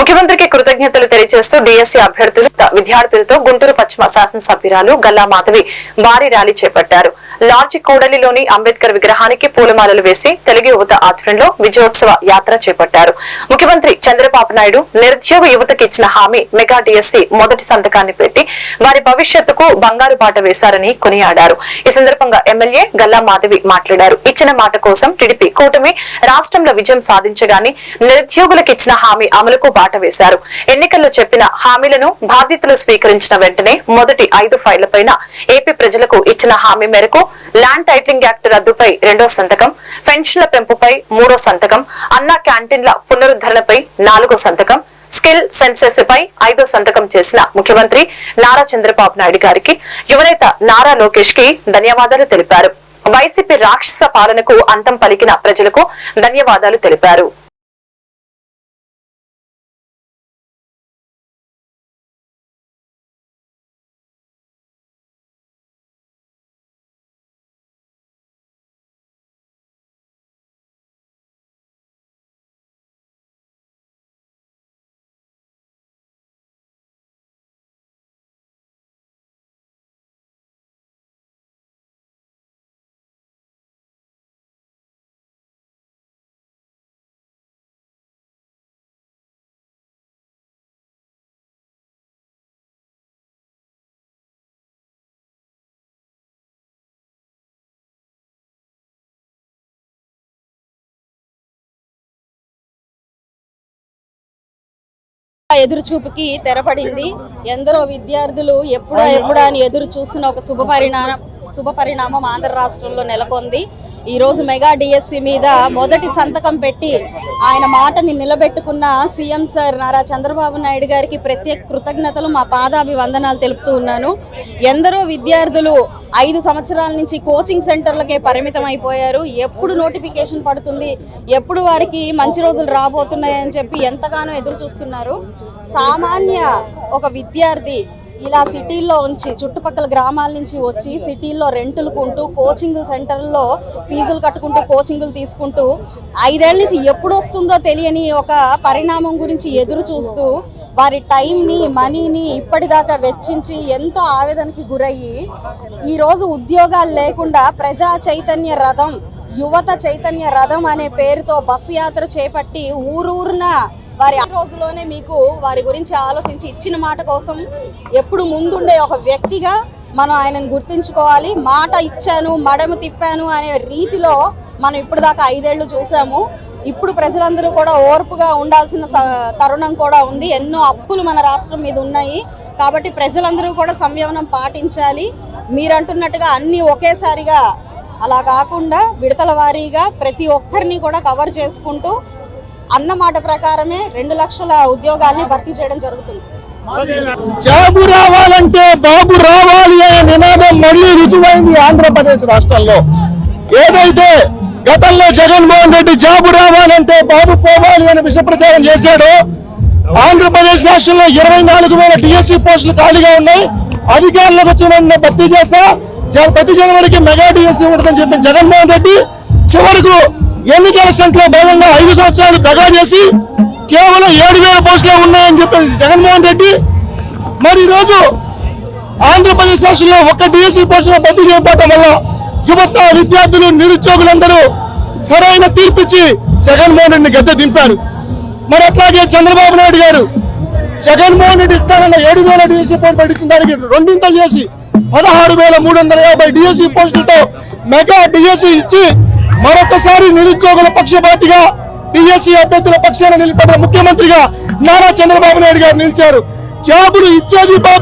ముఖ్యమంత్రికి కృతజ్ఞతలు తెలియజేస్తూ డిఎస్సీ అభ్యర్థులు విద్యార్థులతో గుంటూరు పశ్చిమ శాసనసభ్యురాలు గల్లా మాధవి భారీ ర్యాలీ చేపట్టారు. లార్జ్ కూడలిలోని అంబేద్కర్ విగ్రహానికి పూలమాలలు వేసి తెలుగు యువత ఆధ్వర్యంలో విజయోత్సవ యాత్ర చేపట్టారు. ముఖ్యమంత్రి చంద్రబాబు నాయుడు నిరుద్యోగ యువతకు ఇచ్చిన హామీ మెగా డిఎస్సీ మొదటి సంతకాన్ని పెట్టి వారి భవిష్యత్తుకు బంగారు బాట వేశారని కొనియాడారు. ఈ సందర్భంగా ఎమ్మెల్యే గల్లా మాధవి మాట్లాడారు. ఇచ్చిన మాట కోసం టీడీపీ కూటమి రాష్ట్రంలో విజయం సాధించగానే నిరుద్యోగులకు ఇచ్చిన హామీ అమలుకు బాట వేశారు. ఎన్నికల్లో చెప్పిన హామీలను బాధ్యతలు స్వీకరించిన వెంటనే మొదటి ఐదు ఫైళ్ళపైన ఏపీ ప్రజలకు ఇచ్చిన హామీ మేరకు ల్యాండ్ టైటిలింగ్ యాక్ట్ రద్దుపై రెండో సంతకం పెన్షన్ల పెంపుపై మూడో సంతకం అన్నా క్యాంటీన్ల పునరుద్ధరణపై నాలుగో సంతకం స్కిల్ సెన్సెస్ పై ఐదో సంతకం చేసిన ముఖ్యమంత్రి నారా చంద్రబాబు నాయుడు గారికి యువనేత నారా లోకేష్కి ధన్యవాదాలు తెలిపారు. వైసీపీ రాక్షస పాలనకు అంతం పలికిన ప్రజలకు ధన్యవాదాలు తెలిపారు. ఎదురుచూపుకి తెరపడింది. ఎందరో విద్యార్థులు ఎప్పుడా ఎప్పుడా అని ఎదురు చూసిన ఒక శుభ పరిణామం శుభ పరిణామం ఆంధ్ర రాష్ట్రంలో నెలకొంది. ఈరోజు మెగా డిఎస్సి మీద మొదటి సంతకం పెట్టి ఆయన మాటని నిలబెట్టుకున్న సీఎం సార్ నారా చంద్రబాబు నాయుడు గారికి ప్రత్యేక కృతజ్ఞతలు మా పాదాభివందనాలు తెలుపుతూ ఉన్నాను. ఎందరో విద్యార్థులు ఐదు సంవత్సరాల నుంచి కోచింగ్ సెంటర్లకే పరిమితం అయిపోయారు ఎప్పుడు నోటిఫికేషన్ పడుతుంది? ఎప్పుడు వారికి మంచి రోజులు రాబోతున్నాయని చెప్పి ఎంతగానో ఎదురు చూస్తున్నారు. సామాన్య ఒక విద్యార్థి ఇలా సిటీల్లో ఉంచి చుట్టుపక్కల గ్రామాల నుంచి వచ్చి సిటీల్లో రెంటులు కొంటూ కోచింగ్ సెంటర్లో ఫీజులు కట్టుకుంటూ కోచింగ్లు తీసుకుంటూ ఐదేళ్ళ నుంచి ఎప్పుడు వస్తుందో తెలియని ఒక పరిణామం గురించి ఎదురు చూస్తూ వారి టైంని మనీని ఇప్పటిదాకా వెచ్చించి ఎంతో ఆవేదనకి గురయ్యి ఈరోజు ఉద్యోగాలు లేకుండా ప్రజా చైతన్య రథం యువత చైతన్య రథం అనే పేరుతో బస్సు యాత్ర చేపట్టి ఊరూరున వారి ఆ రోజులోనే మీకు వారి గురించి ఆలోచించి ఇచ్చిన మాట కోసం ఎప్పుడు ముందుండే ఒక వ్యక్తిగా మనం ఆయనను గుర్తుంచుకోవాలి. మాట ఇచ్చాను మడమ తిప్పాను అనే రీతిలో మనం ఇప్పుడు దాకా ఐదేళ్ళు చూసాము. ఇప్పుడు ప్రజలందరూ కూడా ఓర్పుగా ఉండాల్సిన స- తరుణం కూడా ఉంది. ఎన్నో అప్పులు మన రాష్ట్రం మీద ఉన్నాయి. కాబట్టి ప్రజలందరూ కూడా సంయమనం పాటించాలి. మీరంటున్నట్టుగా అన్నీ ఒకేసారిగా అలా కాకుండా విడతల వారీగా ప్రతి ఒక్కరిని కూడా కవర్ చేసుకుంటూ అన్న మాట ప్రకారమే రెండు లక్షల ఉద్యోగాల్ని భర్తీ చేయడం జరుగుతుంది. జాబు రావాలంటే బాబు రావాలి అనే నినాదం మళ్ళీ రుజువైంది ఆంధ్రప్రదేశ్ రాష్ట్రంలో. ఏదైతే గతంలో జగన్మోహన్ రెడ్డి జాబు రావాలంటే బాబు పోవాలి అని విష ప్రచారం చేశాడో ఆంధ్రప్రదేశ్ రాష్ట్రంలో ఇరవై నాలుగు వేల డిఎస్సీ పోస్టులు ఖాళీగా ఉన్నాయి. అధికారులకు వచ్చిన వెంటనే భర్తీ చేస్తా. ప్రతి జనవరికి మెగా డిఎస్సి ఉంటుందని చెప్పిన జగన్మోహన్ రెడ్డి చివరకు ఎన్నికల స్టంట్లో భాగంగా ఐదు సంవత్సరాలు దగా చేసి కేవలం ఏడు వేల పోస్టులే ఉన్నాయని చెప్పిన జగన్మోహన్ రెడ్డి. మరి ఈరోజు ఆంధ్రప్రదేశ్ రాష్ట్రంలో ఒక్క డిఎస్సీ పోస్టులో భర్తీ చేయకపోవడం వల్ల యువత విద్యార్థులు నిరుద్యోగులందరూ సరైన తీర్పిచ్చి జగన్మోహన్ రెడ్డిని గద్దె దింపారు. మరి అట్లాగే చంద్రబాబు నాయుడు గారు జగన్మోహన్ రెడ్డి ఇస్తానన్న ఏడు వేల డిఎస్సీ పోస్ట్ పెట్టించిన దానికి రెండింతలు చేసి పదహారు వేల మూడు వందల యాభై డిఎస్సీ పోస్టులతో మెగా డిఎస్సీ ఇచ్చి మరొకసారి నిరుద్యోగుల పక్షపాతిగా బిఎస్సీ అభ్యర్థుల పక్షాన నిలబడిన ముఖ్యమంత్రిగా నారా చంద్రబాబు నాయుడు గారు నిలిచారు. జాబులు ఇచ్చేది